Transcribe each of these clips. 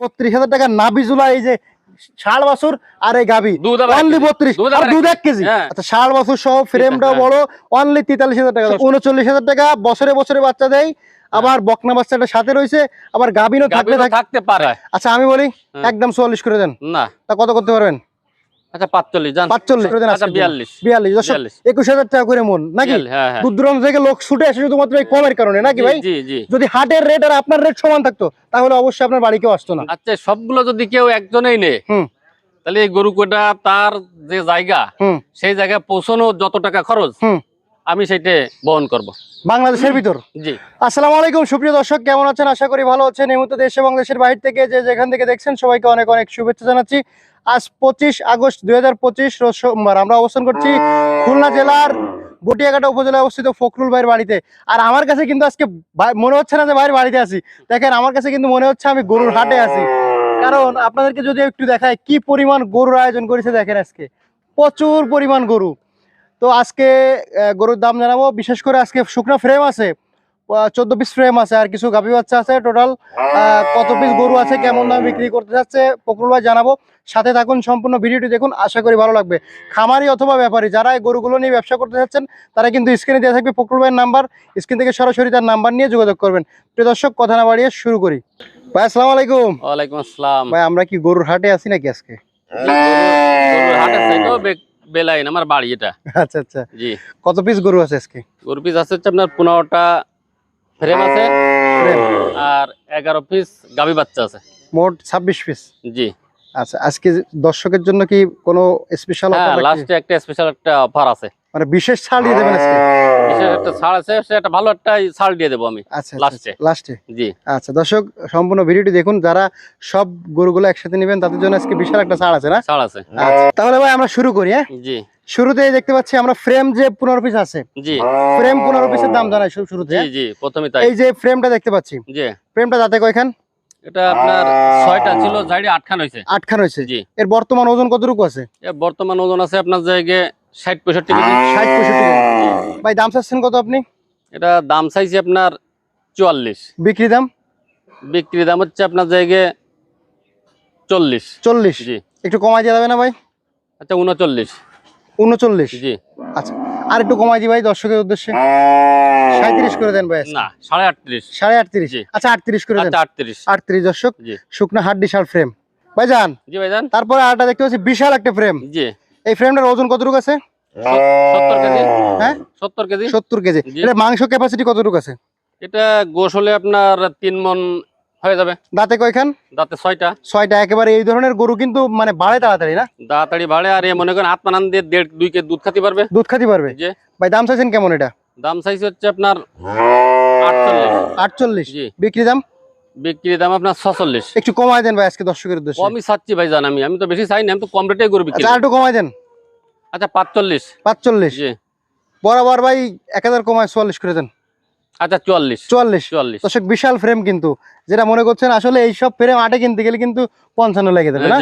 বত্রিশ হাজার টাকা নাবিজুলা এই যে ষাট বছর আর এই গাবি আবার অনলি বত্রিশ। আর দুধ এক কেজি। হ্যাঁ। আচ্ছা ষাট বছর সহ ফ্রেমটাও হ্যাঁ। বড় অনলি তেতাল্লিশ হাজার টাকা। উনচল্লিশ হাজার টাকা বছরে বছরে বাচ্চা দেয়। আবার বকনা বাচ্চাটা সাথে রয়েছে আবার গাভিনও থাকবে থাকতে পারে। আচ্ছা আমি বলি হ্যাঁ। একদম চুয়াল্লিশ করে দেন। না। তা কত করতে পারবেন? আচ্ছা জান। আচ্ছা টাকা করে মন নাকি? হ্যাঁ হ্যাঁ। দূর দূরান্ত থেকে লোক ছুটে আসে শুধুমাত্র এই কমের কারণে নাকি ভাই? যদি হাটের রেট আর আপনার রেট সমান থাকতো তাহলে অবশ্যই আপনার বাড়ি কেউ আসতো না। আচ্ছা সবগুলো যদি কেউ একজনেই নেয় হুম। তাহলে এই গরু কোটা তার যে জায়গা হুম। সেই জায়গায় পৌঁছানো যত টাকা খরচ আমি সেটা বহন করব। বাংলাদেশের ভিতর? জি। আসসালামু আলাইকুম সুপ্রিয় দর্শক কেমন আছেন? আশা করি ভালো আছেন। এই মুহূর্তে দেশ এবং দেশের বাইরে থেকে যে যেখান থেকে দেখছেন সবাইকে অনেক অনেক শুভেচ্ছা জানাচ্ছি। আজ পঁচিশ আগস্ট দুই হাজার পঁচিশ রোজ সোমবার। আমরা অবস্থান করছি খুলনা জেলার বটিয়াঘাটা উপজেলায় অবস্থিত ফখরুল ভাইয়ের বাড়িতে। আর আমার কাছে কিন্তু আজকে মনে হচ্ছে না যে ভাইয়ের বাড়িতে আছি। দেখেন আমার কাছে কিন্তু মনে হচ্ছে আমি গরুর হাটে আছি। কারণ আপনাদেরকে যদি একটু দেখায় কি পরিমাণ গরুর আয়োজন করেছে দেখেন আজকে। প্রচুর পরিমাণ গরু। তো আজকে গরুর দাম জানাব। বিশেষ করে আজকে শুকনো ফ্রেম আছে। চোদ্দ পিস ফ্রেম আছে আর কিছু গাভী বাচ্চা আছে টোটাল কত পিস গরু আছে কেমন দাম বিক্রি করতে যাচ্ছে ফখরুল ভাই জানাব। সাথে থাকুন সম্পূর্ণ ভিডিওটি দেখুন আশা করি ভালো লাগবে। খামারি অথবা ব্যাপারী যারা এই গরুগুলো নিয়ে ব্যবসা করতে যাচ্ছেন তারা কিন্তু স্ক্রিনে দেওয়া থাকবে ফখরুল ভাইয়ের নাম্বার। স্ক্রিন থেকে সরাসরি তার নাম্বার নিয়ে যোগাযোগ করবেন। প্রিয় দর্শক কথা না বাড়িয়ে শুরু করি। ভাই আসসালামু আলাইকুম। ওয়ালাইকুম আসসালাম। ভাই আমরা কি গরুর হাটে আছি নাকি আজকে? গরুর বে- বেলাইন আমার বাড়ি এটা। আচ্ছা আচ্ছা। জি। কত পিস গরু আছে আজকে? গরু পিস আছে হচ্ছে আপনার পনেরোটা ফ্রেম আছে। আর এগারো পিস গাভী বাচ্চা আছে। মোট ছাব্বিশ পিস জি। আচ্ছা আজকে দর্শকের জন্য কি কোনো স্পেশাল হ্যাঁ লাস্টে একটা স্পেশাল একটা অফার আছে। মানে বিশেষ ছাড় দিয়ে দেবেন আজকে? বিশেষ একটা ছাড় আছে সে একটা ভালো একটা ছাড় দিয়ে দেবো আমি আচ্ছা Last এ। লাস্টে জি। আচ্ছা দর্শক সম্পূর্ণ ভিডিওটি দেখুন যারা সব গরুগুলো একসাথে নেবেন তাদের জন্য আজকে বিশাল একটা ছাড় আছে না? ছাড় আছে। আচ্ছা তাহলে ভাই আমরা শুরু করি হ্যাঁ? জি। শুরুতেই দেখতে পাচ্ছি আমরা ফ্রেম যে পনেরো পিস আছে। জি। ফ্রেম পনেরো পিসের দাম জানাই শুরুতে জি হ্যাঁ? জি প্রথমে তাই। এই যে ফ্রেমটা দেখতে পাচ্ছি। জি। ফ্রেমটা যাতে কয়খান? এটা আপনার ছয়টা ছিল ঝাড়ি আটখান হয়েছে। আটখান হয়েছে। জি। এর বর্তমান ওজন কতটুকু আছে? এ বর্তমান ওজন আছে আপনার জায়গায় ষাট পঁয়ষট্টি কেজি। ষাট পঁয়ষট্টি। ভাই দাম চাচ্ছেন কত আপনি? এটা দাম চাইছি আপনার চুয়াল্লিশ। বিক্রি দাম? বিক্রি দাম হচ্ছে আপনার জায়গায় চল্লিশ। চল্লিশ? জি। একটু কমাই দিয়ে যাবে না ভাই? আচ্ছা উনচল্লিশ। উনচল্লিশ? জি। আচ্ছা আর একটু কমাই দি ভাই দর্শকের উদ্দেশ্যে। সাঁত্রিশ করে দেন ভাই না সাড়ে আটত্রিশ। সাড়ে আটত্রিশ। আচ্ছা আটত্রিশ করে দেন। আচ্ছা আটত্রিশ। আটত্রিশ দর্শক জি। শুকনা হাড্ডি শাল ফ্রেম ভাই যান জি ভাইজান। তারপরে আরটা দেখতে পাচ্ছি বিশাল একটা ফ্রেম জি। এই ফ্রেমটার ওজন কতটুকু আছে? সত্তর কেজি। হ্যাঁ? সত্তর কেজি। এটা মাংস ক্যাপাসিটি কতটুকু আছে? এটা হলে আপনার তিন মন হয়ে যাবে। দাঁতে কয়খান? দাঁতে ছয়টা। ছয়টা একেবারে এই ধরনের গরু কিন্তু মানে বাড়ে তাড়াতাড়ি না? তাড়াতাড়ি বাড়ে আর এ মনে করেন দিয়ে দেড় দুই কেজি দুধ খাতে পারবে। দুধ খাতে পারবে? যে ভাই দাম চাইছেন কেমন এটা? দাম চাইছে হচ্ছে আপনার আটচল্লিশ। আটচল্লিশ। বিক্রি দাম? বিক্রি দাম আপনার ছচল্লিশ। একটু কমাই দেন ভাই আজকে দর্শকের উদ্দেশ্যে। কমই চাচ্ছি ভাই জান আমি। আমি তো বেশি চাই না আমি তো কম রেটে গরু বিক্রি আচ্ছা আর একটু কমাই দেন। আচ্ছা পাঁচচল্লিশ। পাঁচচল্লিশ। জি। বরাবর ভাই এক হাজার কমায় চুয়াল্লিশ করে দেন। আচ্ছা চুয়াল্লিশ। চুয়াল্লিশ। চুয়াল্লিশ। দর্শক বিশাল ফ্রেম কিন্তু। যেটা মনে করছেন আসলে এই সব ফ্রেম আটে কিনতে গেলে কিন্তু পঞ্চান্ন লেগে যাবে না?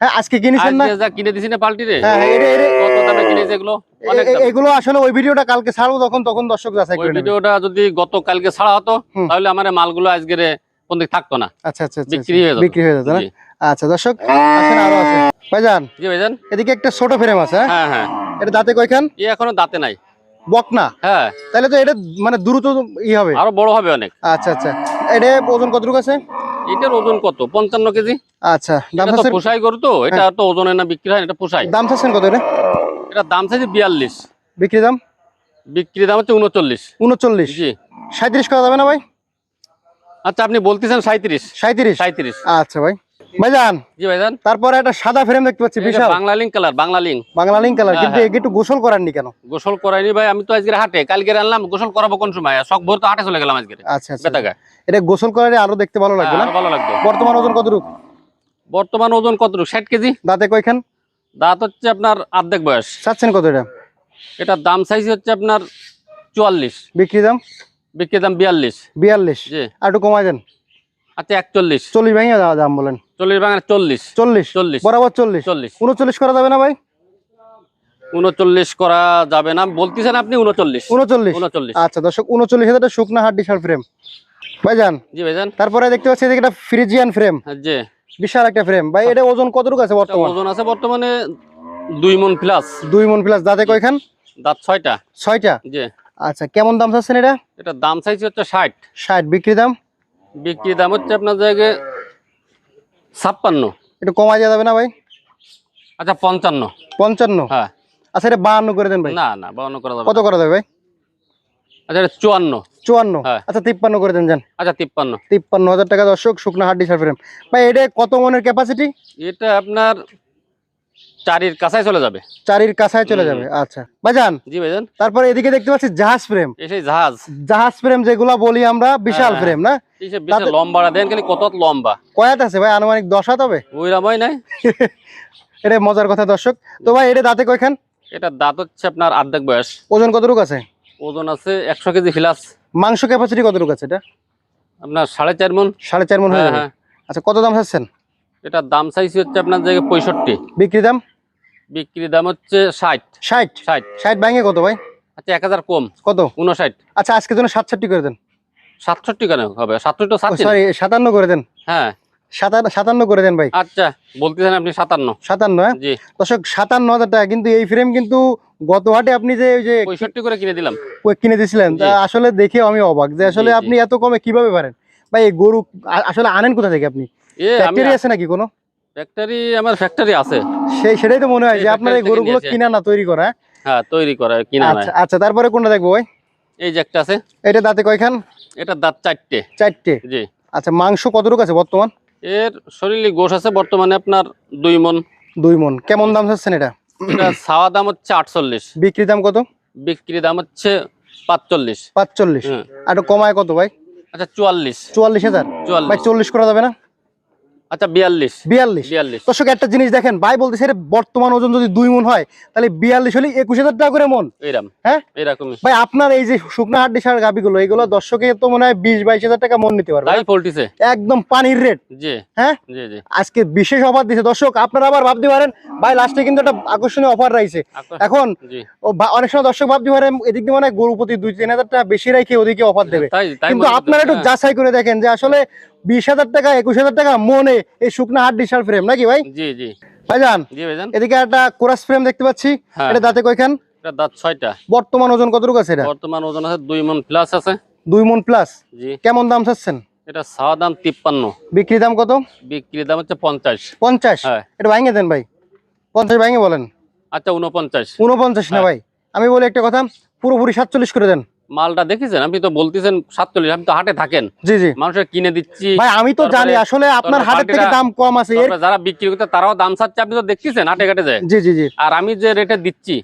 হ্যাঁ আজকে কিনেছেন না? যা কিনে দিছি না পাল্টি রে? হ্যাঁ হ্যাঁ, এটা- এটা- কত দামে কিনেছে এগুলো? আসলে ওই ভিডিওটা কালকে ছাড়বো তখন তখন দর্শক যাচাই করে ভিডিওটা যদি গত কালকে ছাড়া হতো তাহলে আমার মালগুলো আজকের কোন দিক থাকতো না। আচ্ছা আচ্ছা আচ্ছা, বিক্রি হয়ে। যেত। বিক্রি হয়ে যেত না? আচ্ছা দর্শক আসেন আরও আছে। ভাইজান জি ভাইজান। এদিকে একটা ছোট ফ্রেম আছে হ্যাঁ? হ্যাঁ হ্যাঁ। এটা দাঁতে কয়খান? এ এখনও দাঁতে নাই। বকনা? হ্যাঁ। তাহলে তো এটা মানে দ্রুত ই হবে। আরও বড় হবে অনেক। আচ্ছা আচ্ছা। এটা ওজন কতটুকু আছে? এটার ওজন কত? পঞ্চান্ন কেজি। আচ্ছা দাম তো পোষাই গরু তো এটা তো ওজনে না বিক্রি হয় এটা পোষাই দাম চাচ্ছেন কত এটা? এটা দাম চাইছে বিয়াল্লিশ। বিক্রি দাম? বিক্রি দাম হচ্ছে উনচল্লিশ উনচল্লিশ জি। সাঁত্রিশ করা যাবে না ভাই? আচ্ছা আপনি বলতেছেন সাঁত্রিশ সাঁত্রিশ সাঁত্রিশ আচ্ছা ভাই। ভাইজান জি ভাইজান। তারপরে একটা সাদা ফ্রেম দেখতে পাচ্ছি বিশাল। Bangla colour Bangla Bangla link colour হ্যাঁ, কিন্তু হ্যাঁ। একটু গোসল করাননি কেন? গোসল করাইনি ভাই আমি তো আজকে হাটে কালকে আনলাম গোসল করাবো কোন সময়? ভোর তো হাটে চলে গেলাম আজকে আচ্ছা আচ্ছা। এটা গোসল আরও দেখতে ভালো লাগবে না? ভালো লাগবে। বর্তমান ওজন কতটুকু বর্তমান ওজন কতটুকু ষাট কেজি। দাঁতে কয়খান? দাঁত হচ্ছে আপনার অর্ধেক বয়স। চাচ্ছেন কত এটা? এটার দাম সাইজ হচ্ছে আপনার চুয়াল্লিশ। বিক্রি দাম? বিক্রি দাম বিয়াল্লিশ। বিয়াল্লিশ। জি। আর একটু কমাই দেন। আচ্ছা একচল্লিশ। চল্লিশ ভাঙিয়ে দাও দাম বলেন। চল্লিশ বাঙালি চল্লিশ। চল্লিশ। চল্লিশ। বরাবর চল্লিশ। চল্লিশ। উনচল্লিশ করা যাবে না ভাই? উনচল্লিশ করা যাবে না। বলতেছেন আপনি উনচল্লিশ। উনচল্লিশ। উনচল্লিশ। আচ্ছা দর্শক উনচল্লিশ হাজার শুকনা হাড্ডি শাল ফ্রেম ভাইজান জি ভাইজান। তারপরে দেখতে পাচ্ছি এদিকে একটা ফ্রিজিয়ান ফ্রেম জি। বিশাল একটা ফ্রেম ভাই এটা ওজন কতটুকু আছে বর্তমান? ওজন আছে বর্তমানে দুই মন প্লাস দুই মন প্লাস দাঁতে কয়খান? দাঁত ছয়টা। ছয়টা? জি। আচ্ছা কেমন দাম চাচ্ছেন এটা? এটা দাম চাইছি হচ্ছে ষাট। ষাট বিক্রি দাম? বিক্রি দাম হচ্ছে আপনার জায়গায় ছাপ্পান্ন। একটু কমাই দেওয়া যাবে না ভাই? আচ্ছা পঞ্চান্ন। পঞ্চান্ন? হ্যাঁ। আচ্ছা এটা বাহান্ন করে দেন ভাই। না না বাউন্ন করা যাবে কত করা যাবে ভাই? আচ্ছা এটা চুয়ান্ন। চুয়ান্ন? হ্যাঁ। আচ্ছা তিপ্পান্ন করে দেন যান। আচ্ছা তিপ্পান্ন। তিপ্পান্ন হাজার টাকা দর্শক শুকনো হাড্ডি সার ভাই এটা কত মনের ক্যাপাসিটি এটা আপনার চারির কাছায় চলে যাবে। চারির কাছায় চলে যাবে আচ্ছা। ভাইজান জি ভাইজান। তারপরে এদিকে দেখতে পাচ্ছি জাহাজ ফ্রেম। জাহাজ। জাহাজ ফ্রেম যেগুলা বলি আমরা বিশাল হ্যাঁ। ফ্রেম না? দেন খালি কত লম্বা। কয়াত আছে ভাই? আনুমানিক দশ হাত হবে? নাই। এটা মজার কথা দর্শক। তো ভাই এটা দাঁতে কয়খান? এটা দাঁত হচ্ছে আপনার অর্ধেক বয়স। ওজন কতটুকু আছে? ওজন আছে একশো কেজি ফিলাস। মাংস ক্যাপাসিটি কতটুকু আছে এটা? আপনার সাড়ে চার মন সাড়ে চার মন হয়ে হ্যাঁ যাবে। হ্যাঁ। আচ্ছা কত দাম চাচ্ছেন? এটার দাম চাইছি হচ্ছে আপনার জায়গায় পঁয়ষট্টি। বিক্রি দাম? বিক্রি দাম হচ্ছে ষাট। ষাট? ষাট। ষাট ব্যাঙ্গে কত ভাই? আচ্ছা এক হাজার কম। কত? উনষাট। আচ্ছা আজকের জন্য সাতষট্টি করে দেন। সাতষট্টি কেন হবে? সাতষট্টি সরি সাতান্ন করে দেন। হ্যাঁ। সাতান্ন করে দেন ভাই। আচ্ছা বলতেছেন আপনি সাতান্ন। সাতান্ন হ্যাঁ? জি। দর্শক সাতান্ন হাজার টাকা কিন্তু এই ফ্রেম কিন্তু গত হাটে আপনি যে ওই যে পঁয়ষট্টি করে কিনে দিলাম। ওই কিনে দিয়েছিলেন আসলে দেখে আমি অবাক যে আসলে। আপনি এত কমে কীভাবে পারেন? ভাই গরু আসলে আনেন কোথা থেকে আপনি? ফ্যাক্টরি আছে নাকি কোনো? ফ্যাক্টরি আমার ফ্যাক্টরি আছে। সেই সেটাই তো মনে হয় যে আপনার এই গরুগুলো কিনা না তৈরি করা হ্যাঁ? হ্যাঁ তৈরি করা কিনা নাই আচ্ছা আচ্ছা তারপরে কোনটা দেখব ভাই? এই যে একটা আছে। এটা দাঁতে কয়খান? এটা দাঁত চারটে। চারটে? জি। আচ্ছা মাংস কতটুকু আছে বর্তমান? এর শরীরে গোশ আছে বর্তমানে আপনার দুই মন। দুই মন। কেমন দাম চাচ্ছেন এটা? এটা ছাওয়া দাম হচ্ছে আটচল্লিশ। বিক্রি দাম কত? বিক্রি দাম হচ্ছে পাঁচচল্লিশ। পাঁচচল্লিশ। আর একটু কমায় কত ভাই? আচ্ছা চুয়াল্লিশ। চুয়াল্লিশ হাজার। ভাই চুয়াল্লিশ চল্লিশ করা যাবে না? আচ্ছা বিয়াল্লিশ। বিয়াল্লিশ। বিয়াল্লিশ। দর্শক একটা জিনিস দেখেন ভাই বলতেছে বর্তমান ওজন যদি দুই মন হয় তাহলে বিয়াল্লিশ হলে একুশ হাজার টাকা করে মন। এইরকম হ্যাঁ? এরকমই। ভাই আপনার এই যে শুকনো হাড্ডি সার গাবিগুলো এগুলো দর্শকে তো মনে হয় বিশ বাইশ হাজার টাকা মন নিতে পারবে। পোল্টিছে একদম পানির রেট। জি। হ্যাঁ? জি জি। আজকে বিশেষ অফার দিছে। দর্শক আপনারা আবার ভাবতে পারেন ভাই লাস্টে কিন্তু একটা আকর্ষণীয় অফার আকর্ষণ- এখন অনেক সময় দর্শক ভাবতে পারেন এদিক দিয়ে মানে গরু প্রতি দুই তিন হাজার টাকা বেশি রাখে ওদিকে অফার দেবে। তাই তাই কিন্তু আপনারা একটু যাচাই করে দেখেন যে আসলে বিশ হাজার টাকা একুশ হাজার টাকা মনে এই শুকনো হাট ডিশাল ফ্রেম নাকি ভাই। জি জি। ভাইজান জি ভাইজান। এদিকে একটা কোরাস ফ্রেম দেখতে পাচ্ছি। হ্যাঁ। এটা দাঁতে কয়খান? এটা দাঁত ছয়টা। বর্তমান ওজন কতটুকু আছে এটা? বর্তমান ওজন আছে দুই মন প্লাস আছে। দুই মন প্লাস জি। কেমন দাম চাচ্ছেন? এটা ছাওয়া দাম তিপ্পান্ন। বিক্রি দাম কত? বিক্রি দাম হচ্ছে পঞ্চাশ। পঞ্চাশ? হ্যাঁ। এটা ভাঙে দেন ভাই। পঞ্চাশ ভাঙে বলেন। আচ্ছা উনপঞ্চাশ উনপঞ্চাশ না হ্যাঁ। ভাই। আমি বলি একটা কথা পুরোপুরি সাতচল্লিশ করে দেন। মালটা দেখেছেন? আপনি তো বলতেছেন সাতচল্লিশ আপনি তো হাটে থাকেন। জি জি। মানুষের কিনে দিচ্ছি। ভাই আমি তো জানি আসলে আপনার হাটের থেকে দাম কম আছে যারা বিক্রি করতে তারাও দাম চাচ্ছে আপনি তো দেখতেছেন হাটে ঘাটে যায়। জি জি জি। আর আমি যে রেটে দিচ্ছি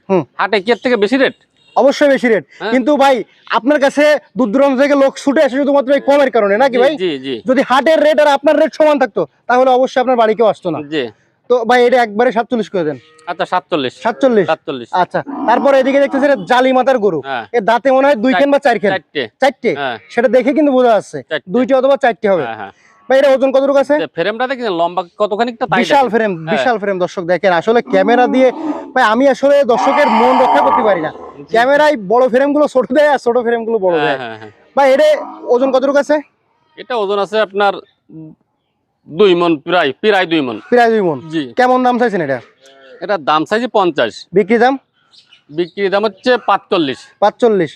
হাটে কি থেকে বেশি রেট অবশ্যই বেশি রেট হ্যাঁ। কিন্তু ভাই আপনার কাছে দূর দূরান্ত থেকে লোক ছুটে আসে শুধুমাত্র এই কমের কারণে নাকি ভাই? জি জি। যদি হাটের রেট আর আপনার রেট সমান থাকতো তাহলে অবশ্যই আপনার বাড়ি কেউ আসতো না। জি। তো ভাই এটা একবারে সাতচল্লিশ করে দেন। আচ্ছা সাতচল্লিশ। সাতচল্লিশ? সাতচল্লিশ। আচ্ছা তারপরে এদিকে দেখতেছি জালি মাথার গরু। হ্যাঁ। এর দাঁতে মনে হয় দুই খেন বা চার খেন চারটে। চারটে? হ্যাঁ। সেটা দেখে কিন্তু বোঝা যাচ্ছে। চারটে। দুইটি অথবা চারটে হবে। হ্যাঁ ভাই এটা ওজন কতটুকু আছে? ফ্রেমটা দেখেছেন? লম্বা কতখানিকটা বিশাল ফ্রেম। বিশাল ফ্রেম দর্শক দেখেন। আসলে ক্যামেরা দিয়ে ভাই আমি আসলে দর্শকের মন রক্ষা করতে পারি না। ক্যামেরায় বড় ফ্রেমগুলো ছোট দেয় আর ছোট ফ্রেমগুলো বড় দেয়। ভাই এটা ওজন কতটুকু আছে? এটা ওজন আছে আপনার দুই মন প্রায় প্রায় দুই মন। প্রায় দুই মন। জি। কেমন দাম চাইছেন এটা? এটা দাম চাইছে পঞ্চাশ। বিক্রি দাম? বিক্রি দাম হচ্ছে পাঁচচল্লিশ। পাঁচচল্লিশ।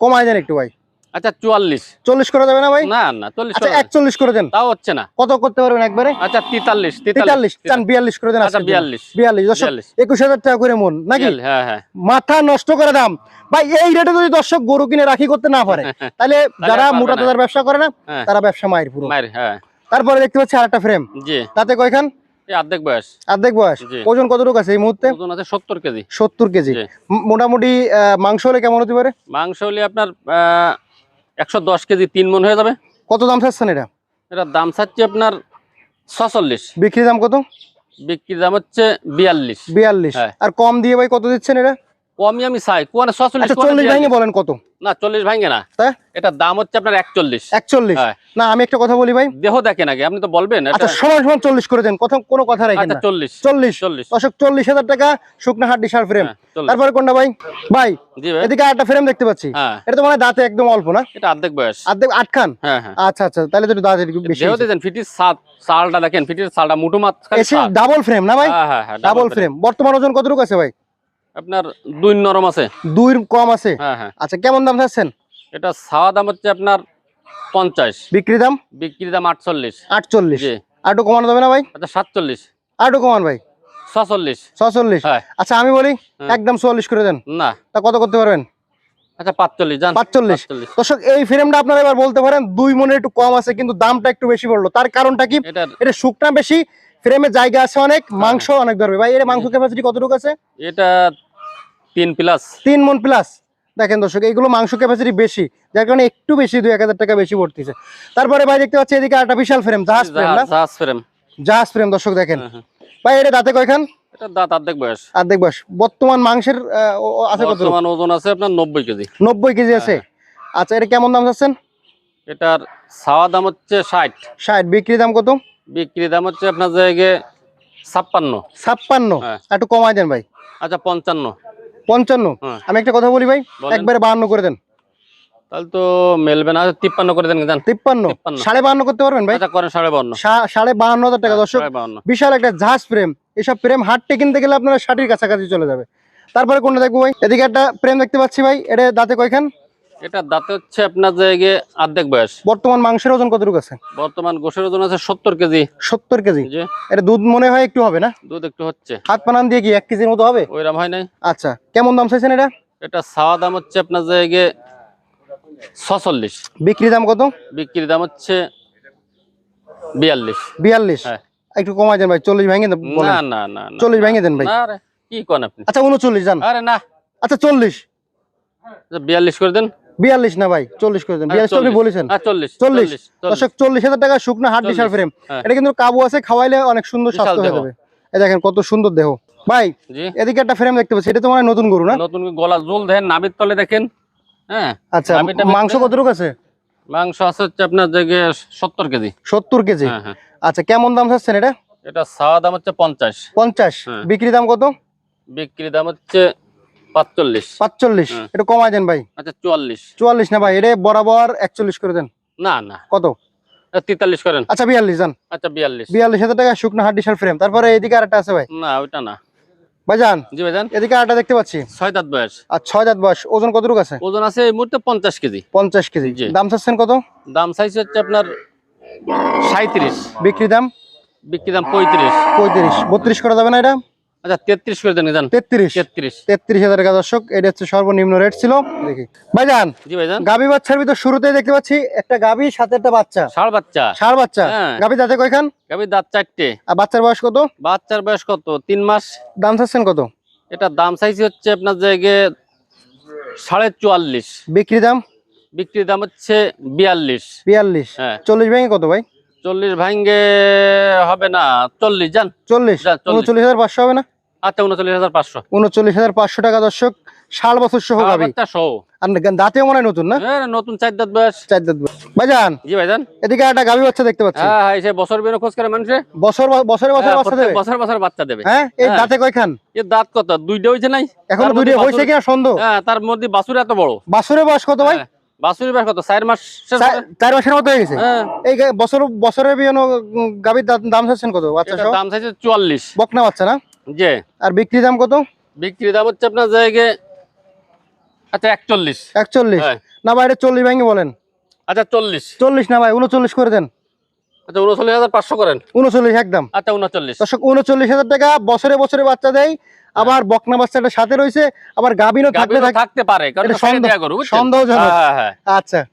কমাই দেন একটু ভাই। আচ্ছা চুয়াল্লিশ। চল্লিশ করা যাবে না ভাই? না না চল্লিশ আচ্ছা। একচল্লিশ করে দেন। তাও হচ্ছে না। কত করতে পারবেন একবারে? আচ্ছা তেতাল্লিশ তেতাল্লিশ। চান বিয়াল্লিশ করে দেন আচ্ছা বিয়াল্লিশ। বিয়াল্লিশ। দর্শক একুশ হাজার টাকা করে মন নাকি? হ্যাঁ হ্যাঁ। মাথা নষ্ট করে দাম। ভাই এই রেটে যদি দর্শক গরু কিনে রাখি করতে না পারে তাহলে যারা মোটা না। তাজার ব্যবসা করে না হ্যাঁ। তারা ব্যবসা মায়ের পুরো। মায়ের হ্যাঁ। তারপরে দেখতে পাচ্ছি আরেকটা ফ্রেম জি। তাতে কয়খান? অর্ধেক বয়স। অর্ধেক বয়স। জি। ওজন কতটুকু আছে এই মুহূর্তে? ওজন আছে সত্তর কেজি। সত্তর কেজি। মোটামুটি মাংস হলে কেমন হতে পারে? মাংস হলে আপনার একশো দশ কেজি তিন মন হয়ে যাবে। কত দাম চাচ্ছেন এটা? দাম চাচ্ছি আপনার ছচল্লিশ। বিক্রি দাম কত? বিক্রি দাম হচ্ছে বিয়াল্লিশ। বিয়াল্লিশ। হ্যাঁ। আর কম দিয়ে ভাই কত দিচ্ছেন এটা? কমই আমি চাই। কোয়ানে ছচল্লিশ আচ্ছা চল্লিশ ভাঙে বলেন কত? না চল্লিশ ভাঙে না। তা? এটার দাম হচ্ছে আপনার একচল্লিশ। একচল্লিশ। হ্যাঁ। না আমি একটা কথা বলি ভাই। দেহ দেখে নাকি আপনি তো বলবেন এটা আচ্ছা সমান সমান চল্লিশ করে দেন। কথা কোনো কথা রাখেন আচ্ছা চল্লিশ। চল্লিশ। চল্লিশ। দর্শক চল্লিশ হাজার টাকা শুকনা হাড্ডি সার ফ্রেম তারপরে কোনটা ভাই? ভাই এদিকে একটা ফ্রেম দেখতে পাচ্ছি। হ্যাঁ। এটা তো মানে দাঁতে একদম অল্প না? এটা অর্ধেক বয়স। আর্ধেক আটখান? হ্যাঁ আচ্ছা আচ্ছা তাহলে তো দাঁত বেশি দেহ দিয়েছেন ফিটির সাত সালটা দেখেন ফিটির সালটা মুঠো মাছ ডাবল ফ্রেম না ভাই? হ্যাঁ হ্যাঁ হ্যাঁ ডাবল ফ্রেম বর্তমান ওজন কতটুকু আছে ভাই? আপনার দুই নরম আছে। দুই কম আছে? হ্যাঁ হ্যাঁ। আচ্ছা কেমন দাম চাচ্ছেন? এটা ছাওয়া দাম হচ্ছে আপনার পঞ্চাশ। বিক্রি দাম? বিক্রি দাম আটচল্লিশ। আটচল্লিশ। একটু কমানো যাবে না ভাই? আচ্ছা সাতচল্লিশ। আর একটু কমান ভাই। ছচল্লিশ। ছচল্লিশ। হ্যাঁ। আচ্ছা আমি বলি হ্যাঁ। একদম চল্লিশ করে দেন। না। তা কত করতে পারবেন? আচ্ছা পাঁচচল্লিশ দর্শক এই ফ্রেমটা আপনারা এবার বলতে পারেন দুই মনে একটু কম আছে কিন্তু দামটা একটু বেশি পড়ল। তার কারণটা কি? এটা শুকনা বেশি ফ্রেমে জায়গা আছে অনেক মাংস অনেক ধরবে। ভাই এর মাংস ক্যাপাসিটি কতটুকু আছে? এটা তিন প্লাস তিন মন প্লাস দেখেন দর্শক এইগুলো মাংস ক্যাপাসিটি বেশি যার কারণে একটু বেশি দুই এক হাজার টাকা বেশি পড়তেছে। তারপরে ভাই দেখতে পাচ্ছি এদিকে বিশাল ফ্রেম জাহাজ ফ্রেম না? জাহাজ ফ্রেম জাহাজ ফ্রেম দর্শক দেখেন। হ্যাঁ, হ্যাঁ। ভাই এটা দাঁতে কয়খান? এটা দাঁত অর্ধেক বয়স। আর দেখবাস বর্তমান মাংসের আছে কত বর্তমান ওজন আছে আপনার নব্বই কেজি। নব্বই কেজি আছে। আচ্ছা এটা কেমন দাম চাচ্ছেন? এটার ছাওয়া দাম হচ্ছে ষাট। ষাট। বিক্রি দাম কত? বিক্রি দাম হচ্ছে আপনার জায়গায় ছাপ্পান্ন। ছাপ্পান্ন। হ্যাঁ। একটু কমাই দেন ভাই। আচ্ছা পঞ্চান্ন। পঞ্চান্ন। হ্যাঁ। আমি একটা কথা বলি ভাই একবারে বাহান্ন করে দেন। তাহলে তো মেলবে না তিপ্পান্ন করে দেন তিপ্পান্ন। সাড়ে বাহান্ন করতে পারবেন ভাই? আচ্ছা করেন সাড়ে বাহান্ন। হাজার টাকা দর্শক বিশাল একটা জাহাজ প্রেম। এসব প্রেম কিনতে গেলে আপনারা ষাটির কাছাকাছি চলে যাবে। তারপরে কোনটা দেখব ভাই? এদিকে একটা প্রেম দেখতে পাচ্ছি ভাই এটা দাঁতে কয়খান? এটা দাঁতে হচ্ছে আপনার জায়গায় অর্ধেক বয়স। বর্তমান মাংসের ওজন কতটুকু আছে? বর্তমান গোসের ওজন আছে সত্তর কেজি। সত্তর কেজি? এটা দুধ মনে হয় একটু হবে না? দুধ একটু হচ্ছে। হাত পানান দিয়ে কি এক কেজির মতো হবে? ওইরকম হয় নাই। আচ্ছা কেমন দাম চাইছেন এটা? এটা ছাওয়া দাম হচ্ছে আপনার জায়গায় ছচল্লিশ। বিক্রি দাম কত? বিক্রির দাম হচ্ছে বিয়াল্লিশ। বিয়াল্লিশ? হ্যাঁ। একটু কমাই দেন ভাই চল্লিশ ভেঙে দেন না না না। চল্লিশ ভেঙে দেন ভাই। কি করেন আপনি? আচ্ছা উনচল্লিশ যান। আরে না। আচ্ছা চল্লিশ। আচ্ছা, বিয়াল্লিশ করে দেন। বিয়াল্লিশ না ভাই? চল্লিশ করে দেন। বিয়াল্লিশ আপনি বলেছেন? হ্যাঁ, চল্লিশ দর্শক চল্লিশ হাজার টাকা শুকনো হাট বিশাল ফ্রেম হ্যাঁ। এটা কিন্তু কাবু আছে খাওয়াইলে অনেক সুন্দর স্বাস্থ্য হয়ে যাবে। এই দেখেন কত সুন্দর দেহ। ভাই এদিকে একটা ফ্রেম দেখতে পাচ্ছি এটা তো মানে নতুন গরু না? নতুন গলা জোল দেখেন নাবির তলে দেখেন হ্যাঁ। আচ্ছা মাংস কতটুকু আছে? মাংস আছে হচ্ছে আপনার জায়গায় সত্তর কেজি। সত্তর কেজি? হ্যাঁ হ্যাঁ। আচ্ছা কেমন দাম চাচ্ছেন এটা? এটা ছাওয়া দাম হচ্ছে পঞ্চাশ। পঞ্চাশ। হ্যাঁ। বিক্রি দাম কত? বিক্রি দাম হচ্ছে পাঁচচল্লিশ। পাঁচচল্লিশ। হ্যাঁ। একটু কমাই দেন ভাই। আচ্ছা চুয়াল্লিশ। চুয়াল্লিশ না ভাই এটা বরাবর একচল্লিশ করে দেন। না না। কত? তেতাল্লিশ করেন। আচ্ছা বিয়াল্লিশ যান। আচ্ছা বিয়াল্লিশ। বিয়াল্লিশ হাজার টাকা শুকনো বিশাল ফ্রেম তারপরে এদিকে আরেকটা আছে ভাই। না ওইটা না। ভাই যান জি ভাইজান। এদিকে আরেকটা দেখতে পাচ্ছি। ছয় দাঁত বয়স। আর ছয় দাঁত বয়স। ওজন কতটুকু আছে? ওজন আছে এই মুহূর্তে পঞ্চাশ কেজি। পঞ্চাশ কেজি। জি। দাম চাচ্ছেন কত? দাম চাইছে হচ্ছে আপনার সাঁত্রিশ বিক্রি দাম? বিক্রি দাম পঁয়ত্রিশ। পঁয়ত্রিশ। বত্রিশ করা যাবে না এটা? আচ্ছা তেত্রিশ করে দেন জান টাকা দর্শক এটা হচ্ছে সর্বনিম্ন রেট ছিল। দেখি। ভাইজান জি ভাইজান। গাবি বাচ্চার ভিতর শুরুতেই দেখতে পাচ্ছি একটা গাবি সাথে একটা বাচ্চা। ষাড় বাচ্চা। ষাড় বাচ্চা। হ্যাঁ। গাবি দাঁতে কয়খান? দাঁত চারটে। আর বাচ্চার বয়স কত? বাচ্চার বয়স কত? তিন মাস। দাম চাচ্ছেন কত? এটা দাম চাইছে হচ্ছে আপনার জায়গায় সাড়ে চুয়াল্লিশ। বিক্রি দাম? বিক্রির দাম হচ্ছে বিয়াল্লিশ। বিয়াল্লিশ। হ্যাঁ। চল্লিশ ভেঙে কত ভাই? চল্লিশ ভাঙ্গে হবে না চল্লিশ যান। চল্লিশ। চল্লিশ। হাজার পাঁচশো হবে না? আচ্ছা উনচল্লিশ হাজার পাঁচশো। উনচল্লিশ হাজার পাঁচশো টাকা দর্শক ষাট বছর সহ গাবি। বাচ্চা সহ। আর দাঁতেও মনে হয় নতুন না? নতুন চার দাঁত বয়স। চার দাঁত বয়স। ভাইজান জি ভাইজান। এদিকে একটা গাবি বাচ্চা দেখতে পাচ্ছি। হ্যাঁ হ্যাঁ সে বছর বেরো খোঁজ করে মানুষে। বছর বছরে বছরে হ্যাঁ, বাচ্চা দেবে? বছর বছর বাচ্চা দেবে। হ্যাঁ এই হ্যাঁ। দাঁতে কয়খান? এর দাঁত কত? দুইটা হয়েছে নাই? এখনও দুইটা হয়েছে কিনা সন্দেহ? হ্যাঁ তার মধ্যে বাছুর এত বড়। বাছুরের বয়স কত ভাই? হ্যাঁ, বয়স কত? চার মাস চার- মাসের মতো হয়ে গেছে? হ্যাঁ। এই বছর বছরের বিয়ানো গাবির দাম চাচ্ছেন কত বাচ্চা দাম চাইছে চুয়াল্লিশ। বকনা বাচ্চা না? যে আর বিক্রি দাম কত? বিক্রি দাম হচ্ছে আপনার জায়গায় আচ্ছা একচল্লিশ। একচল্লিশ। হ্যাঁ। না ভাই এটা চল্লিশ ভেঙে বলেন। আচ্ছা চল্লিশ। চল্লিশ না ভাই উনচল্লিশ করে দেন। আচ্ছা উনচল্লিশ হাজার পাঁচশো করেন। উনচল্লিশ একদম। আচ্ছা উনচল্লিশ। দর্শক উনচল্লিশ হাজার টাকা বছরে বছরে বাচ্চা দেয়। আবার বকনা বাচ্চাটা সাথে রয়েছে আবার গাবিনও থাকতে পারে সন্দেহ-। হ্যাঁ, হ্যাঁ, আচ্ছা।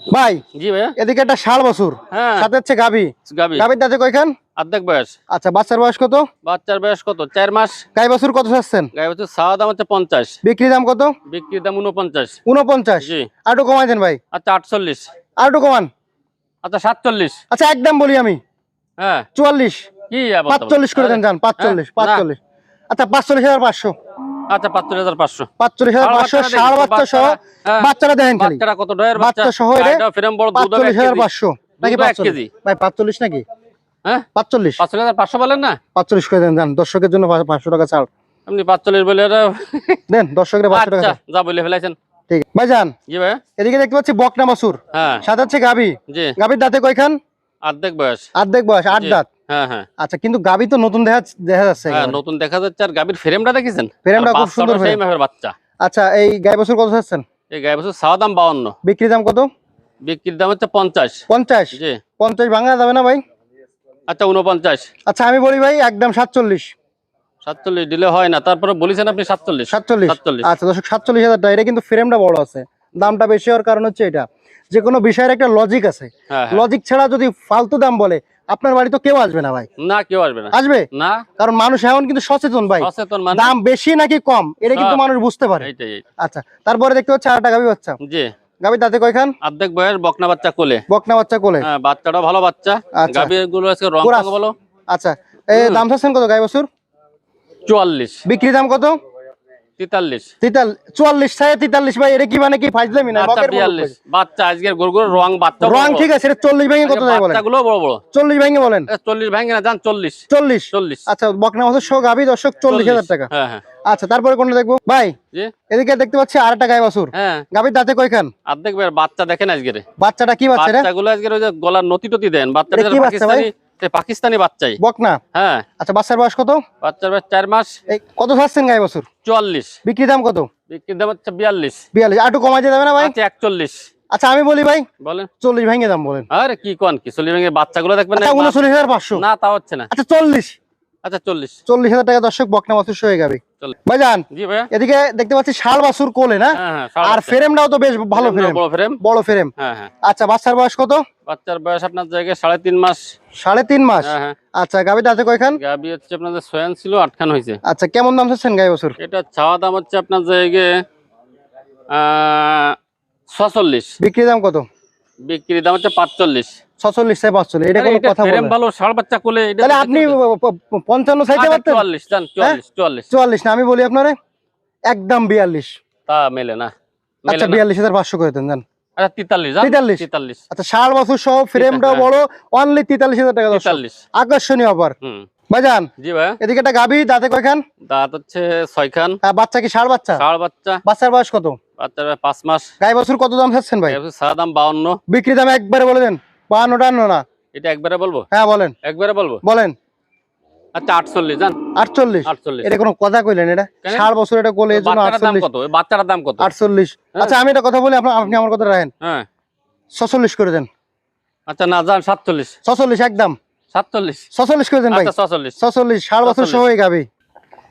ভাই জি ভাইয়া। এদিকে একটা ষাট বছর হ্যাঁ। সাথে হচ্ছে গাবি গাবি গাবির দাঁতে কয়খান? অর্ধেক বয়স। আচ্ছা বাচ্চার বয়স কত? বাচ্চার বয়স কত? চার মাস। গাই বছর কত চাচ্ছেন? গাই হচ্ছে সাওয়া দাম হচ্ছে পঞ্চাশ। বিক্রি দাম কত? বিক্রির দাম উনপঞ্চাশ উনপঞ্চাশ জি। আর একটু কমাই দেন ভাই। আচ্ছা আটচল্লিশ। আর একটু কমান। আচ্ছা সাতচল্লিশ। আচ্ছা একদম বলি আমি। হ্যাঁ। চুয়াল্লিশ। কি পাঁচচল্লিশ করে দেন যান পাঁচচল্লিশ হ্যাঁ। পাঁচচল্লিশ। আচ্ছা পাঁচচল্লিশ হাজার পাঁচশো। আচ্ছা বাচ্চা সহ হ্যাঁ, দেখেন খালি। বাচ্চাটা কত ডয়ের বাচ্চা? বাচ্চা সহ এটা ফ্রেম বড় দুধ হবে পাঁচচল্লিশ এক হাজার কেজি। পাঁচশো। নাকি দুধও কেজি। ভাই পাঁচচল্লিশ নাকি? হ্যাঁ? বলেন না? পাঁচচল্লিশ করে দেন জান দর্শকের জন্য পা- পাঁচশো টাকা ছাড়। আপনি বলে দেন দর্শকের পাঁচশো টাকা আচ্ছা যা বলে ফেলাইছেন। ঠিক জি ভাই। এদিকে দেখতে পাচ্ছি বকনা বাসুর হ্যাঁ। সাথে হচ্ছে গাবি জি। গাবির দাঁতে কয়খান? অর্ধেক বয়স। অর্ধেক বয়স আট দাঁত। হ্যাঁ হ্যাঁ। আচ্ছা কিন্তু গাবি তো নতুন দেখা দেখা যাচ্ছে হ্যাঁ নতুন দেখা যাচ্ছে। আর গাভীর ফ্রেমটা দেখেছেন ফ্রেমটা খুব সুন্দর সেই বাচ্চা। আচ্ছা এই গাই বছর কত চাচ্ছেন এই বছর সাওয়া দাম বাউন্ন। বিক্রি দাম কত? বিক্রির দাম হচ্ছে পঞ্চাশ। পঞ্চাশ? জি। পঞ্চাশ ভাঙা যাবে না ভাই? আচ্ছা উনপঞ্চাশ আচ্ছা আমি বলি ভাই একদম সাতচল্লিশ। সাতচল্লিশ দিলে হয় না তারপরে বলেছেন আপনি সাতচল্লিশ। সাতচল্লিশ। সাতচল্লিশ। আচ্ছা দর্শক সাতচল্লিশ হাজার টাকা। এটা কিন্তু ফ্রেমটা বড় আছে। দামটা বেশি হওয়ার কারণ হচ্ছে এটা। যে কোনো বিষয়ের একটা লজিক আছে। লজিক ছাড়া যদি ফালতু দাম বলে আপনার বাড়ি তো কেউ আসবে না ভাই। না কেউ আসবে না। আসবে? না। কারণ মানুষ এখন কিন্তু সচেতন ভাই। সচেতন মানে দাম বেশি নাকি কম এটা কিন্তু হ্যাঁ। মানুষ বুঝতে পারে। আচ্ছা তারপরে দেখতে হচ্ছে আরেকটা গাভি বাচ্চা। জি। গাভি দাঁতে কয়খান? অর্ধেক বয়স বকনা বাচ্চা কোলে। বকনা বাচ্চা কোলে। হ্যাঁ বাচ্চাটা ভালো বাচ্চা। আচ্ছা। গাভী গুলো রং আচ্ছা এই দাম চাচ্ছেন কত গাই বছর? চুয়াল্লিশ। বিক্রি দাম কত? তেতাল্লিশ। তিতাল চুয়াল্লিশ থেকে তিতাল্লিশ ভাই এটা কি মানে কি ফাইজলামি না? বকের বড় বিয়াল্লিশ। বাচ্চা আজকের গরু গরু রং বাচ্চা রং ঠিক আছে এটা চল্লিশ ভেঙে কত যায় বলেন? বাচ্চাগুলো বড় বড়। চল্লিশ ভেঙে বলেন? চল্লিশ ভাঙে না যান চল্লিশ। চল্লিশ? চল্লিশ। আচ্ছা বকনা বছর শো গাভি দর্শক চল্লিশ। হাজার টাকা। হ্যাঁ হ্যাঁ। আচ্ছা তারপরে কোনটা দেখব? ভাই এদিকে দেখতে পাচ্ছি আর একটা গায়ে হ্যাঁ। গাভীর দাঁতে কয়খান? আর দেখবে বাচ্চা দেখেন আজকে বাচ্চাটা কি বাচ্চা বাচ্চাগুলো আজকের ওই যে গলার নতি টতি দেন। বাচ্চাটা কি বাচ্চা ভাই? পাকিস্তানি বাচ্চাই। বক বাচ্চাই বকনা? হ্যাঁ। আচ্ছা বাচ্চার বয়স কত? বাচ্চার বয়স চার মাস। এই কত ছাড়ছেন গায়ে বছর? চুয়াল্লিশ। বিক্রি দাম কত? বিক্রি দাম হচ্ছে বিয়াল্লিশ। বিয়াল্লিশ। আর একটু কমাই দিয়ে যাবে না ভাই? একচল্লিশ। আচ্ছা আমি বলি ভাই। বলেন। চল্লিশ ভেঙে দাম বলেন। আরে কি কন কি? চল্লিশ ভাঙে বাচ্চাগুলো দেখবেন না। আচ্ছা উনচল্লিশ হাজার পাঁচশো। না তা হচ্ছে না। আচ্ছা চল্লিশ। আচ্ছা চল্লিশ। চল্লিশ হাজার টাকা দর্শক বকনা বাছুর হয়ে যাবে চল্লিশ। ভাই যান জি ভাইয়া। এদিকে দেখতে পাচ্ছি শাল বাছুর কোলে না? হ্যাঁ হ্যাঁ আর ফ্রেমটাও তো বেশ ভালো ফ্রেম। বড় ফ্রেম। বড় ফ্রেম। হ্যাঁ হ্যাঁ। আচ্ছা বাচ্চার বয়স কত? বাচ্চার বয়স আপনার জায়গায় সাড়ে তিন মাস। সাড়ে তিন মাস? আচ্ছা গাভি দাঁতে কয়খান? গাবি হচ্ছে আপনাদের সোয়ান ছিল আটখান হয়েছে। আচ্ছা কেমন দাম চাচ্ছেন গাই বছর? এটা চাওয়া দাম হচ্ছে আপনার জায়গায় ছচল্লিশ। বিক্রি দাম কত? বিক্রির দাম হচ্ছে পাঁচচল্লিশ। ছচল্লিশ থেকে পাঁচচল্লিশ এটা কোনো কথা বলেন ভালো ষাড় বাচ্চা কোলে তাহলে আপনি পঞ্চান্ন সাইতে পারতেন চুয়াল্লিশ জান চুয়াল্লিশ চুয়াল্লিশ। চুয়াল্লিশ না আমি বলি আপনারে একদম বিয়াল্লিশ। তা মেলে না আচ্ছা। বিয়াল্লিশ হাজার পাঁচশো করে দেন জান আচ্ছা জান? আচ্ছা ষাট বছর সহ ফ্রেমটাও হ্যাঁ। আকর্ষণীয় অফার হুম। ভাইজান জি ভাই। এদিকে একটা গাভি দাঁতে কয়খান? দাঁত হচ্ছে ছয়খান। আর বাচ্চা কি ষাট বাচ্চা? ষাড় বাচ্চা। বাচ্চার বয়স কত? পাঁচ মাস। গাই বছর কত দাম চাচ্ছেন ভাই? সাদা দাম বাউন্ন। বিক্রি দাম একবারে বলে দেন টান্ন না। এটা একবারে বলব? হ্যাঁ বলেন। একবারে বলব? বলেন। আচ্ছা আটচল্লিশ জান। আটচল্লিশ? আটচল্লিশ। এটা কোনো কথা কইলেন এটা? ষাট বছর এটা কোলে বাচ্চাটার দাম আটচল্লিশ। কত? আটচল্লিশ। আচ্ছা আমি এটা কথা বলি আপনি আপনি আমার কথা রাখেন। হ্যাঁ। ছচল্লিশ করে দেন। আচ্ছা না যান সাতচল্লিশ। ছচল্লিশ একদম। সাতচল্লিশ? ছচল্লিশ করে দেন ভাই। আচ্ছা ছচল্লিশ। ছচল্লিশ ষাট বছর সহ গাবি।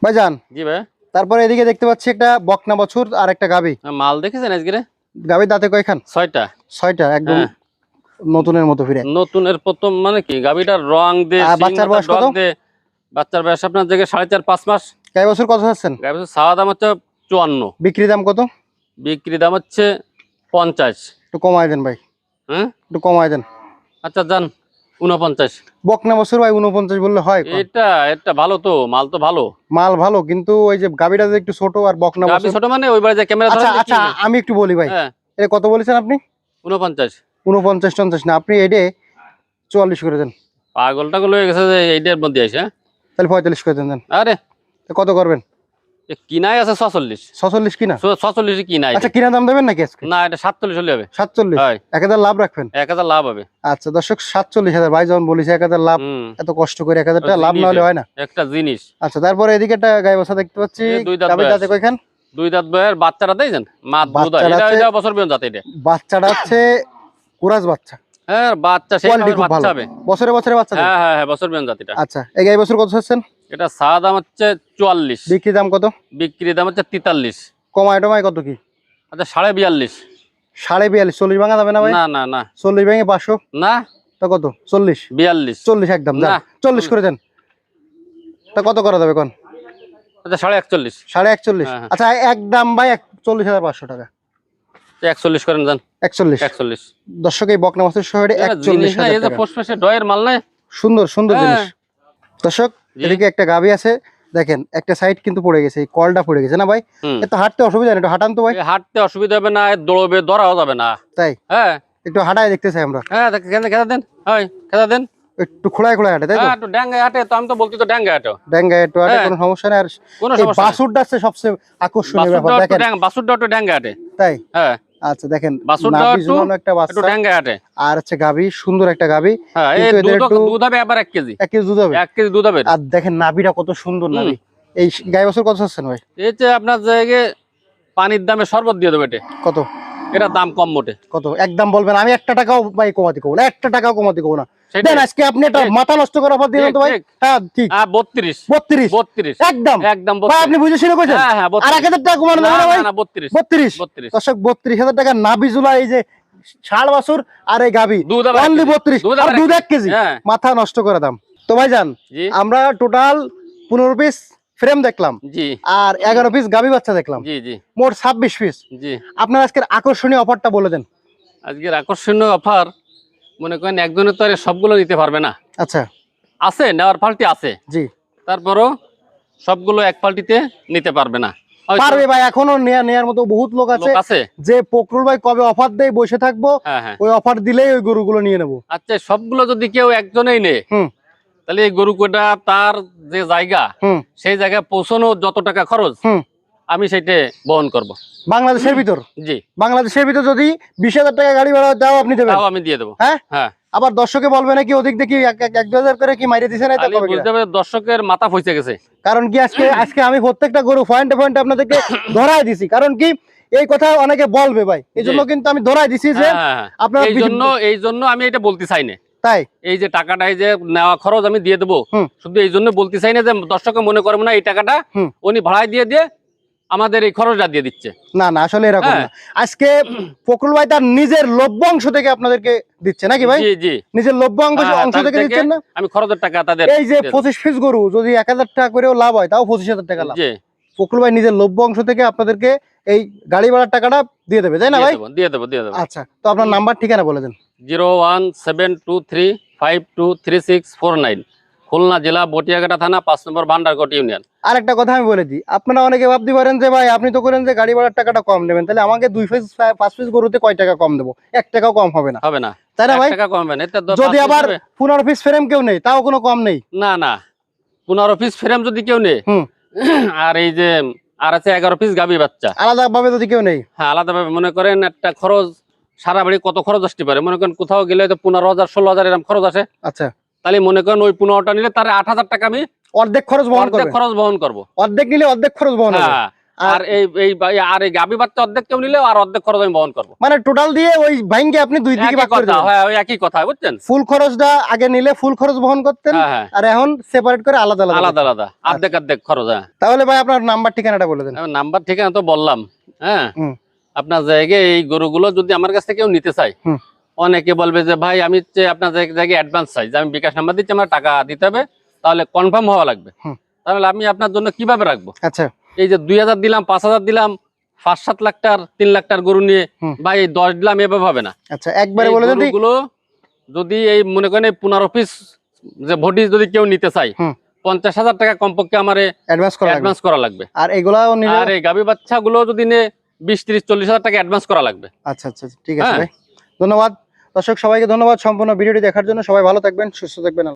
ভাইজান। জি ভাই। তারপরে এদিকে দেখতে পাচ্ছি একটা বকনা বছর আর একটা গাবি। মাল দেখেছেন আজকে গাবির দাঁতে কয়খান? ছয়টা। ছয়টা একদম হ্যাঁ। নতুনের মতো ফিরে। নতুনের প্রথম মানে কি? গাবিটার রং দে বাচ্চার বয়স কত? বাচ্চার বয়স আপনার জায়গায় সাড়ে চার পাঁচ মাস। গাই বছর কত চাচ্ছেন গাই বছর সাওয়া দাম হচ্ছে চুয়ান্ন। বিক্রি দাম কত? বিক্রি দাম হচ্ছে পঞ্চাশ। একটু কমাই দেন ভাই। হ্যাঁ? একটু কমাই দেন। আচ্ছা যান। উনপঞ্চাশ বকনা বছর ভাই উনপঞ্চাশ বললে হয় এটা এটা ভালো তো মাল তো ভালো। মাল ভালো কিন্তু ওই যে গাবিটা যে একটু ছোট আর বকনা গাবি ছোট মানে ওই বাড়ি যে ক্যামেরা আচ্ছা আচ্ছা আমি একটু বলি ভাই। হ্যাঁ। এটা কত বলেছেন আপনি? উনপঞ্চাশ উনপঞ্চাশ টঞ্চাশ না আপনি এডে চুয়াল্লিশ করে দেন। পাগল টাগল হয়ে গেছে যে এইটার মধ্যে আসে হ্যাঁ? তাহলে পঁয়তাল্লিশ করে দেন দেন। আরে। কত করবেন? কিনাই আছে ছচল্লিশ। ছচল্লিশ কিনা? ছচল্লিশ কিনাই আচ্ছা কিনা দাম দেবেন নাকি আজকে? না এটা সাতচল্লিশ হলে হবে। সাতচল্লিশ? এক হাজার লাভ রাখবেন? এক হাজার লাভ হবে। আচ্ছা দর্শক সাতচল্লিশ হাজার। ভাই যখন বলিস এক হাজার লাভ এত কষ্ট করে এক হাজার টাকা লাভ না হলে হয় না। একটা জিনিস। আচ্ছা তারপরে এদিকে একটা গায়ে বসা দেখতে পাচ্ছি। দুই দাঁত বয়স। কয়খান? দুই দাঁত বয়ের বাচ্চারা মা। বাচ্চারা এটা আছে- এটা বছর পর্যন্ত বাচ্চাটা হচ্ছে কুরাজ বাচ্চা। হ্যাঁ বাচ্চা সেই কোয়ালিটি খুব ভালো। হবে। বছরে বছরে বাচ্চা হ্যাঁ হ্যাঁ হ্যাঁ বছর জাতিটা। আচ্ছা এই গাই বছর কত চাচ্ছেন এটা দাম হচ্ছে বিক্রি দাম কত? বিক্রি দাম হচ্ছে তেতাল্লিশ। কমায় টমায় কত কি? আচ্ছা সাড়ে বিয়াল্লিশ। সাড়ে বিয়াল্লিশ। চল্লিশ ভাঙা যাবে না ভাই? না না ভেঙে পাঁচশো? না। তা কত? চল্লিশ? বিয়াল্লিশ। চল্লিশ একদম না। চল্লিশ করে দেন। তা কত করা যাবে কোন আচ্ছা সাড়ে একচল্লিশ। সাড়ে একচল্লিশ। হ্যাঁ, হ্যাঁ। আচ্ছা একদম ভাই টাকা। একচল্লিশ করেন যান। একচল্লিশ। একচল্লিশ। দর্শক এই বকনা মাছের শহরে একচল্লিশ জিনিস না হাজার এই যে টাকা। পোস্ট ডয়ের মাল নাই সুন্দর সুন্দর হ্যাঁ। জিনিস। দর্শক এদিকে একটা গাবি আছে। দেখেন একটা সাইড কিন্তু পড়ে গেছে এই কলটা পড়ে গেছে না ভাই? এত হাঁটতে অসুবিধা নেই একটু হাঁটান তো ভাই। হাঁটতে অসুবিধা হবে না দৌড়বে ধরাও যাবে না। তাই? হ্যাঁ। একটু দেখতে চাই আমরা। হ্যাঁ দেন। হয় দেন। একটু খোলায় খোলায় হাঁটে তাই তো? হ্যাঁ একটু ড্যাঙ্গে হাঁটে তো আমি তো বলছি তো ড্যাঙ্গে হাঁটো। ড্যাঙ্গা হাঁটে হ্যাঁ। কোনো সমস্যা নেই। আর বাসুরটা সবচেয়ে আকর্ষণীয় ব্যাপার একটু দেখেন। ড্যাঙ্গে একটু ড্যাঙ্গে হাঁটে। তাই? হ্যাঁ। আচ্ছা দেখেন একটু- বাচ্চা। আর হচ্ছে গাভী সুন্দর একটা গাভী। হ্যাঁ দুধ হবে আবার এক কেজি। এক কেজি দুধ হবে। এক কেজি দুধ হবে। আর দেখেন নাভিটা কত সুন্দর নাবি এই গাই বছর কত চাচ্ছেন ভাই? এই যে আপনার জায়গায় পানির দামে শরবত দিয়ে দেবে এটা। কত? এটা দাম কম মোটে। কত? একদম বলবেন আমি একটা টাকাও ভাই কমাতে কমো না একটা টাকাও কমাতে কমো না। দেন আজকে আপনি ঠিক। মাথা নষ্ট করার পর দিলেন তো ভাই? হ্যাঁ ঠিক। হ্যাঁ বত্রিশ। বত্রিশ। বত্রিশ। একদম। একদম ভাই আপনি বুঝে শুনে কইছেন? হ্যাঁ হ্যাঁ আর বত্রিশ এক হাজার টাকা কমানো না, না ভাই? না, না, বত্রিশ। বত্রিশ। বত্রিশ। দর্শক বত্রিশ হাজার টাকা নাভি ঝুলা এই যে ষাট বছর আর এই এক অনলি। বত্রিশ। আর এক দুধ এক কেজি। হ্যাঁ। মাথা নষ্ট করে দাম। তো ভাই যান আমরা টোটাল পনেরো পিস ফ্রেম দেখলাম। জি। আর এগারো পিস গাভি বাচ্চা দেখলাম। জি জি। মোট ছাব্বিশ পিস জি। আপনার আজকের আকর্ষণীয় অফারটা বলে দেন। আজকের আকর্ষণীয় অফার মনে করেন একজনের তো সবগুলো নিতে পারবে না। আচ্ছা। আছে নেওয়ার পাল্টি আছে। জি। তারপরও সবগুলো এক পাল্টিতে নিতে পারবে না। পারবে ভাই এখনও নেয়া নেয়ার মতো বহুত লোক আছে। যে পকরুল ভাই কবে অফার দেয় বসে থাকব ওই অফার দিলেই ওই গরুগুলো নিয়ে নেব। আচ্ছা সবগুলো যদি কেউ একজনেই নেয়। তাহলে এই গরু কোটা তার যে জায়গা সেই জায়গায় পৌঁছানো যত টাকা খরচ আমি সেটা বহন করব। বাংলাদেশের ভিতর? জি। বাংলাদেশের ভিতর যদি বিশ হাজার টাকা গাড়ি ভাড়া দাও আপনি দেবেন? আমি দিয়ে দেবো। হ্যাঁ? হ্যাঁ। আবার দর্শকে বলবে নাকি ওদিক দেখি এক দু হাজার করে কি মাইরে দিছে না দর্শকের মাথা ফসে গেছে। কারণ কি আজকে আজকে আমি প্রত্যেকটা গরু পয়েন্টে পয়েন্টে আপনাদেরকে ধরাই দিছি। কারণ কি এই কথা অনেকে বলবে ভাই। এই জন্য কিন্তু আমি ধরাই দিছি যে হ্যাঁ, হ্যাঁ, হ্যাঁ। আপনারা এই জন্য এই জন্য আমি এটা বলতে চাই না। তাই? এই যে টাকাটা এই যে নেওয়া খরচ আমি দিয়ে দেবো। শুধু এই জন্য বলতে চাই না যে মনে করব না এই টাকাটা উনি ভাড়ায় দিয়ে দিয়ে আমাদের এই খরচটা দিয়ে দিচ্ছে। না না আসলে এরকম হ্যাঁ। আজকে ফকরুল ভাই তার নিজের লভ্য অংশ থেকে আপনাদেরকে দিচ্ছে নাকি ভাই? জি জি। নিজের লভ্য অংশ হ্যাঁ, অংশ থেকে দিচ্ছেন না? আমি খরচের টাকা তাদের এই যে দিয়ে দেব। পঁচিশ পিস গরু যদি এক হাজার টাকা করেও লাভ হয় তাও পঁচিশ হাজার টাকা লাভ। জি। ফকরুল ভাই নিজের লভ্য অংশ থেকে আপনাদেরকে এই গাড়ি ভাড়ার টাকাটা দিয়ে দেবে তাই না ভাই? দিয়ে দেবো দিয়ে দেবো। আচ্ছা তো আপনার নাম্বার ঠিকানা বলে দেন। Zero one seven two three five two three six four nine Khulna জেলা বটিয়াঘাটা থানা পাঁচ নম্বর ভান্ডারকোট ইউনিয়ন। আর একটা কথা আমি বলে দিই আপনারা অনেকে ভাবতে পারেন যে ভাই আপনি তো করেন যে গাড়ি ভাড়ার টাকাটা কম নেবেন তাহলে আমাকে দুই পিস পাঁচ পিস গরুতে কয় টাকা কম দেবো? এক টাকাও কম হবে না। হবে না। তাই না ভাই? টাকা কমবে না এতে যদি আবার হবে। পনেরো পিস ফ্রেম কেউ নেই তাও কোনো কম নেই। না না। পনেরো পিস ফ্রেম যদি কেউ নেই হুম। আর এই যে আর আছে এগারো পিস গাবি বাচ্চা। আলাদা ভাবে যদি কেউ নেই হ্যাঁ আলাদাভাবে মনে করেন একটা খরচ সারা বাড়ি কত খরচ আসতে পারে? মনে করেন কোথাও গেলে তো পনেরো হাজার ষোলো হাজার এরকম খরচ আসে। আচ্ছা। তাহলে মনে করেন ওই পনেরোটা নিলে তার আট হাজার টাকা আমি অর্ধেক খরচ বহন অর্ধেক খরচ বহন করব। অর্ধেক নিলে অর্ধেক খরচ বহন হ্যাঁ। আর এই এই আর এই গাবি বাচ্চা অর্ধেক কেউ নিলে আর অর্ধেক খরচ আমি বহন করব। মানে টোটাল দিয়ে ওই ভাইঙ্গে আপনি দুই দিকে ভাগ করে হ্যাঁ ওই একই কথা বুঝছেন? ফুল খরচটা আগে নিলে ফুল খরচ বহন করতেন আর এখন সেপারেট করে আলাদা আলাদা আলাদা আলাদা অর্ধেক অর্ধেক খরচ হ্যাঁ। তাহলে ভাই আপনার নাম্বার ঠিকানাটা বলে দেন। নাম্বার ঠিকানা তো বললাম হ্যাঁ। আপনার জায়গায় এই গরুগুলো যদি আমার কাছ থেকে কেউ নিতে চাই অনেকে বলবে যে ভাই আমি আপনার জায়গায় জায়গায় অ্যাডভান্স চাই যে আমি বিকাশ নাম্বার দিচ্ছি আমার টাকা দিতে হবে তাহলে কনফার্ম হওয়া লাগবে। তাহলে আমি আপনার জন্য কীভাবে রাখব? আচ্ছা। এই যে দুই হাজার দিলাম পাঁচ হাজার দিলাম পাঁচ সাত লাখ টাকার তিন লাখ টাকার গরু নিয়ে। ভাই এই দশ দিলাম এভাবে হবে না। আচ্ছা একবারে বলে গরুগুলো যদি এই মনে করেন এই পনেরো পিস যে ভোটি যদি কেউ নিতে চাই পঞ্চাশ হাজার টাকা কমপক্ষে আমার অ্যাডভান্স করা লাগবে। আর এগুলাও নিলে আর এই গাভী বাচ্চা গুলো যদি নে বিশ ত্রিশ চল্লিশ হাজার টাকা অ্যাডভান্স করা লাগবে। আচ্ছা আচ্ছা ঠিক আছে হ্যাঁ। ধন্যবাদ। দর্শক সবাইকে ধন্যবাদ সম্পূর্ণ ভিডিওটি দেখার জন্য। সবাই ভালো থাকবেন সুস্থ থাকবেন।